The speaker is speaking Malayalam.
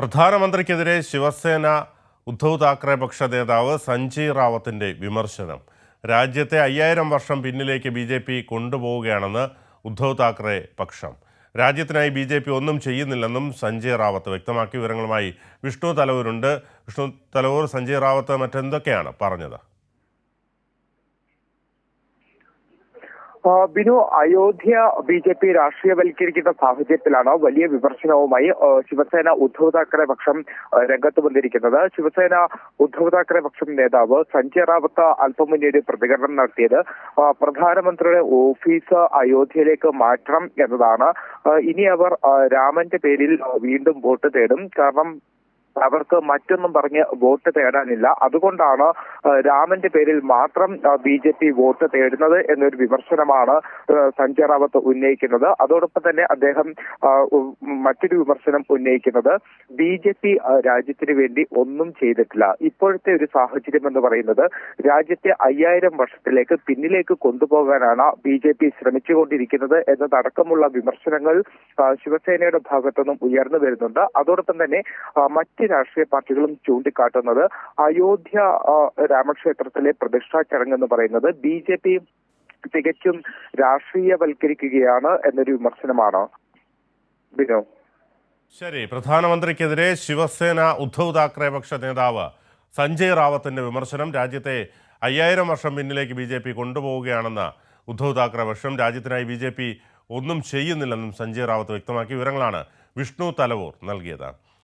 പ്രധാനമന്ത്രിക്കെതിരെ ശിവസേന ഉദ്ധവ് താക്കറെ പക്ഷ നേതാവ് സഞ്ജയ് റാവത്തിന്റെ വിമർശനം. രാജ്യത്തെ അയ്യായിരം വർഷം പിന്നിലേക്ക് ബി ജെ പി കൊണ്ടുപോവുകയാണെന്ന് ഉദ്ധവ് താക്കറെ പക്ഷം. രാജ്യത്തിനായി ബി ജെ പി ഒന്നും ചെയ്യുന്നില്ലെന്നും സഞ്ജയ് റാവത്ത് വ്യക്തമാക്കിയ വിവരങ്ങളുമായി വിഷ്ണു തലവൂരുണ്ട്. വിഷ്ണു തലവൂർ സഞ്ജയ് റാവത്ത് മറ്റെന്തൊക്കെയാണ് പറഞ്ഞത്? Binu Ayodhya B J P രാഷ്ട്രീയവൽക്കരിക്കുന്ന സാഹചര്യത്തിലാണ് വലിയ വിമർശനവുമായി ശിവസേന ഉദ്ധവ് താക്കറെ പക്ഷം രംഗത്ത് വന്നിരിക്കുന്നത്. ശിവസേന ഉദ്ധവ് താക്കറെ പക്ഷം നേതാവ് സഞ്ജയ് റാവത്ത് അല്പം മുന്നേ പ്രതികരണം നടത്തിയത്. പ്രധാനമന്ത്രിയുടെ ഓഫീസ് അയോധ്യയിലേക്ക് മാറ്റണം എന്നതാണ്. ഇനി അവർ രാമന്റെ പേരിൽ വീണ്ടും വോട്ട് തേടും. കാരണം അവർക്ക് മറ്റൊന്നും പറഞ്ഞ് വോട്ട് തേടാനില്ല. അതുകൊണ്ടാണ് രാമന്റെ പേരിൽ മാത്രം ബി ജെ പി വോട്ട് തേടുന്നത് എന്നൊരു വിമർശനമാണ് സഞ്ജയ് റാവത്ത് ഉന്നയിക്കുന്നത്. അതോടൊപ്പം തന്നെ അദ്ദേഹം മറ്റൊരു വിമർശനം ഉന്നയിക്കുന്നത് ബി ജെ പി രാജ്യത്തിന് വേണ്ടി ഒന്നും ചെയ്തിട്ടില്ല. ഇപ്പോഴത്തെ ഒരു സാഹചര്യം എന്ന് പറയുന്നത് രാജ്യത്തെ അയ്യായിരം വർഷത്തിലേക്ക് പിന്നിലേക്ക് കൊണ്ടുപോകാനാണ് ബി ജെ പി ശ്രമിച്ചുകൊണ്ടിരിക്കുന്നത് എന്നതടക്കമുള്ള വിമർശനങ്ങൾ ശിവസേനയുടെ ഭാഗത്തുനിന്നും ഉയർന്നു വരുന്നുണ്ട്. അതോടൊപ്പം തന്നെ മറ്റ് രാഷ്ട്രീയ പാർട്ടികളും ചൂണ്ടിക്കാട്ടുന്നത് അയോധ്യ രാമക്ഷേത്രത്തിലെ പ്രതിഷ്ഠാ ചടങ്ങ് എന്ന് പറയുന്നത് ബി ജെ പി തികച്ചും രാഷ്ട്രീയവൽക്കരിക്കുകയാണ് എന്നൊരു വിമർശനമാണ്. ബിനോ. ശരി. പ്രധാനമന്ത്രിക്കെതിരെ ശിവസേന ഉദ്ധവ് താക്കറെ പക്ഷ നേതാവ് സഞ്ജയ് റാവത്തിന്റെ വിമർശനം രാജ്യത്തെ അയ്യായിരം വർഷം പിന്നിലേക്ക് ബി ജെ പി കൊണ്ടുപോവുകയാണെന്ന ഉദ്ധവ് താക്കറെ പക്ഷം രാജ്യത്തിനായി ബി ജെ പി ഒന്നും ചെയ്യുന്നില്ലെന്നും സഞ്ജയ് റാവത്ത് വ്യക്തമാക്കി വിവരങ്ങളാണ് വിഷ്ണു തലവൂർ നൽകിയത്.